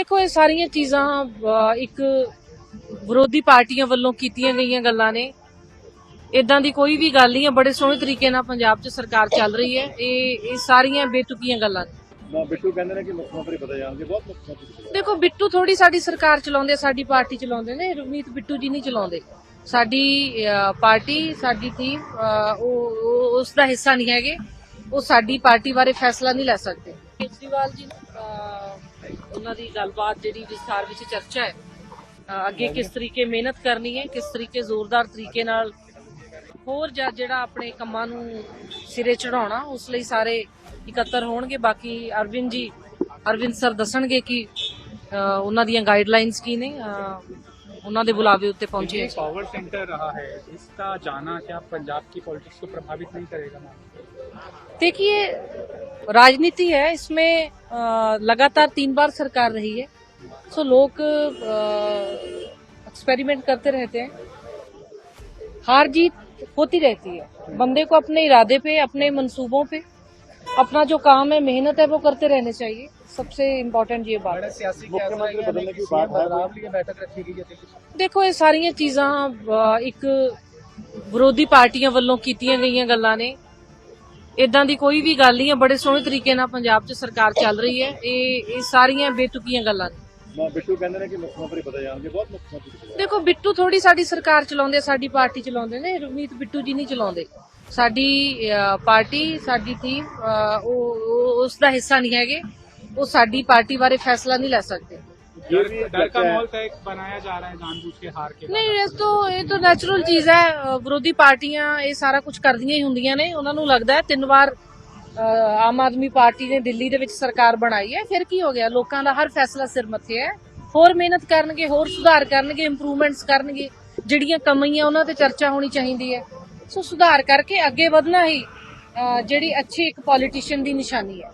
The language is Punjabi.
ਦੇਖੋ ਇਹ ਸਾਰੀਆਂ ਚੀਜ਼ਾਂ ਇੱਕ ਵਿਰੋਧੀ ਪਾਰਟੀਆਂ ਵੱਲੋਂ ਕੀਤੀਆਂ ਗਈਆਂ ਗੱਲਾਂ ਨੇ। ਇਦਾਂ ਦੀ ਕੋਈ ਵੀ ਗੱਲ ਨਹੀਂ ਹੈ। ਬੜੇ ਸੋਹਣੇ ਤਰੀਕੇ ਨਾਲ ਪੰਜਾਬ 'ਚ ਸਰਕਾਰ ਚੱਲ ਰਹੀ ਹੈ। ਇਹ ਇਹ ਸਾਰੀਆਂ ਬੇਤੁਕੀਆਂ ਗੱਲਾਂ ਨੇ। ਨਾ ਬਿੱਟੂ ਕਹਿੰਦੇ ਨੇ ਕਿ ਮੁੱਖ ਮੰਤਰੀ ਬਦਲ ਜਾਣਗੇ। ਬਹੁਤ ਮੁੱਖ ਮੰਤਰੀ ਦੇਖੋ ਬਿੱਟੂ ਥੋੜੀ ਸਾਡੀ ਸਰਕਾਰ ਚਲਾਉਂਦੇ ਸਾਡੀ ਪਾਰਟੀ ਚਲਾਉਂਦੇ ਨੇ। ਰਵਨੀਤ ਬਿੱਟੂ ਜੀ ਨਹੀਂ ਚਲਾਉਂਦੇ। ਸਾਡੀ ਪਾਰਟੀ ਸਾਡੀ ਟੀਮ ਉਹ ਉਸ ਦਾ ਹਿੱਸਾ ਨਹੀਂ ਹੈਗੇ। ਉਹ ਸਾਡੀ ਪਾਰਟੀ ਬਾਰੇ ਫੈਸਲਾ ਨਹੀਂ ਲੈ ਸਕਦੇ। ਕੇਜਰੀਵਾਲ ਜੀ ਅਹ, ਉਹਨਾਂ ਦੀ ਗੱਲਬਾਤ ਜਿਹੜੀ ਵਿਸਥਾਰ ਵਿੱਚ ਚਰਚਾ ਹੈ। ਅੱਗੇ ਕਿਸ ਤਰੀਕੇ ਮਿਹਨਤ ਕਰਨੀ ਹੈ, ਕਿਸ ਤਰੀਕੇ ਜ਼ੋਰਦਾਰ ਤਰੀਕੇ ਨਾਲ ਹੋਰ ਜ- ਜਿਹੜਾ ਆਪਣੇ ਕੰਮਾਂ ਨੂੰ ਸਿਰੇ ਚੜਾਉਣਾ ਉਸ ਲਈ ਸਾਰੇ ਇਕੱਤਰ ਹੋਣਗੇ। ਬਾਕੀ ਅਰਵਿੰਦ ਜੀ, ਅਰਵਿੰਦ ਸਰ ਦੱਸਣਗੇ ਕਿ ਉਹਨਾਂ ਦੀਆਂ ਗਾਈਡਲਾਈਨਸ ਕੀ ਨੇ। ਉਹਨਾਂ ਦੇ ਬੁਲਾਵੇ ਉੱਤੇ ਪਹੁੰਚੇ ये पावर सेंटर रहा है इसका जाना क्या पंजाब की पॉलिटिक्स को प्रभावित नहीं करेगा मैम देखिए राजनीति है इसमें अ, लगातार तीन बार सरकार रही है सो लोग एक्सपेरिमेंट करते रहते हैं हार जीत होती रहती है बंदे को अपने इरादे पे अपने मंसूबों पे अपना जो काम है मेहनत है वो करते रहने चाहिए सबसे इम्पोर्टेंट ये बात है सियासी मुख्यमंत्री बदलने की बात है बदलाव लिए बैठक रखी गई है ਦੇਖੋ ਇਹ ਸਾਰੀਆਂ ਚੀਜ਼ਾਂ ਅਹ, ਇੱਕ ਵਿਰੋਧੀ ਪਾਰਟੀਆਂ ਵੱਲੋਂ ਕੀਤੀਆਂ ਗਈਆਂ ਗੱਲਾਂ ਨੇ ਇਦਾਂ ਦੀ ਕੋਈ ਵੀ ਗੱਲ ਨਹੀਂ ਹੈ ਬੜੇ ਸੋਹਣੇ ਤਰੀਕੇ ਨਾਲ ਪੰਜਾਬ 'ਚ ਸਰਕਾਰ ਚੱਲ ਰਹੀ ਹੈ ਇਹ ਇਹ ਸਾਰੀਆਂ ਬੇਤੁਕੀਆਂ ਗੱਲਾਂ ਨੇ ਨਾ ਬਿੱਟੂ ਕਹਿੰਦੇ ਨੇ ਕਿ ਮੁੱਖ ਮੰਤਰੀ ਬਦਲ ਜਾਣਗੇ ਬਹੁਤ ਮੁੱਖ ਮੰਤਰੀ ਬਦਲ ਦੇਖੋ ਬਿੱਟੂ ਥੋੜੀ ਸਾਡੀ ਸਰਕਾਰ ਚਲਾਉਂਦੇ ਸਾਡੀ ਪਾਰਟੀ ਚਲਾਉਂਦੇ ਨੇ ਰਵਨੀਤ ਬਿੱਟੂ ਜੀ ਨਹੀਂ ਚਲਾਉਂਦੇ ਸਾਡੀ ਅਹ, ਪਾਰਟੀ ਸਾਡੀ ਟੀਮ ਉਹ ਉਹ- ਉਸ ਦਾ ਹਿੱਸਾ ਨਹੀਂ ਹੈਗੇ ਉਹ ਸਾਡੀ ਪਾਰਟੀ ਬਾਰੇ ਫੈਸਲਾ ਨਹੀਂ ਲੈ ਸਕਦੇ ये भी डर का चर्चा है। माहौल तय बनाया जा रहा है जानबूझ के हार के ਨਹੀਂ ਇਹ ਤਾਂ ਇਹ ਤਾਂ ਨੈਚੁਰਲ ਚੀਜ਼ ਹੈ ਅਹ ਵਿਰੋਧੀ ਪਾਰਟੀਆਂ ਇਹ ਸਾਰਾ ਕੁਝ ਕਰਦੀਆਂ ਹੀ ਹੁੰਦੀਆਂ ਨੇ ਉਹਨਾਂ ਨੂੰ ਲੱਗਦਾ ਹੈ ਤਿੰਨ ਵਾਰ ਅਹ, ਆਮ ਆਦਮੀ ਪਾਰਟੀ ਨੇ ਦਿੱਲੀ ਦੇ ਵਿੱਚ ਸਰਕਾਰ ਬਣਾਈ ਹੈ ਫਿਰ ਕੀ ਹੋ ਗਿਆ ਲੋਕਾਂ ਦਾ ਹਰ ਫੈਸਲਾ ਸਿਰ ਮੱਥੇ ਹੈ ਹੋਰ ਮਿਹਨਤ ਕਰਨਗੇ ਹੋਰ ਸੁਧਾਰ ਕਰਨਗੇ ਇੰਪਰੂਵਮੈਂਟਸ ਕਰਨਗੇ ਜਿਹੜੀਆਂ ਕਮੀਆਂ ਉਹਨਾਂ ਤੇ ਚਰਚਾ ਹੋਣੀ ਚਾਹੀਦੀ ਹੈ ਸੋ ਸੁਧਾਰ ਕਰਕੇ ਅੱਗੇ ਵਧਣਾ ਹੀ ਜਿਹੜੀ ਅੱਛੀ ਇੱਕ ਪੋਲੀਟੀਸ਼ੀਅਨ ਦੀ ਨਿਸ਼ਾਨੀ ਹੈ।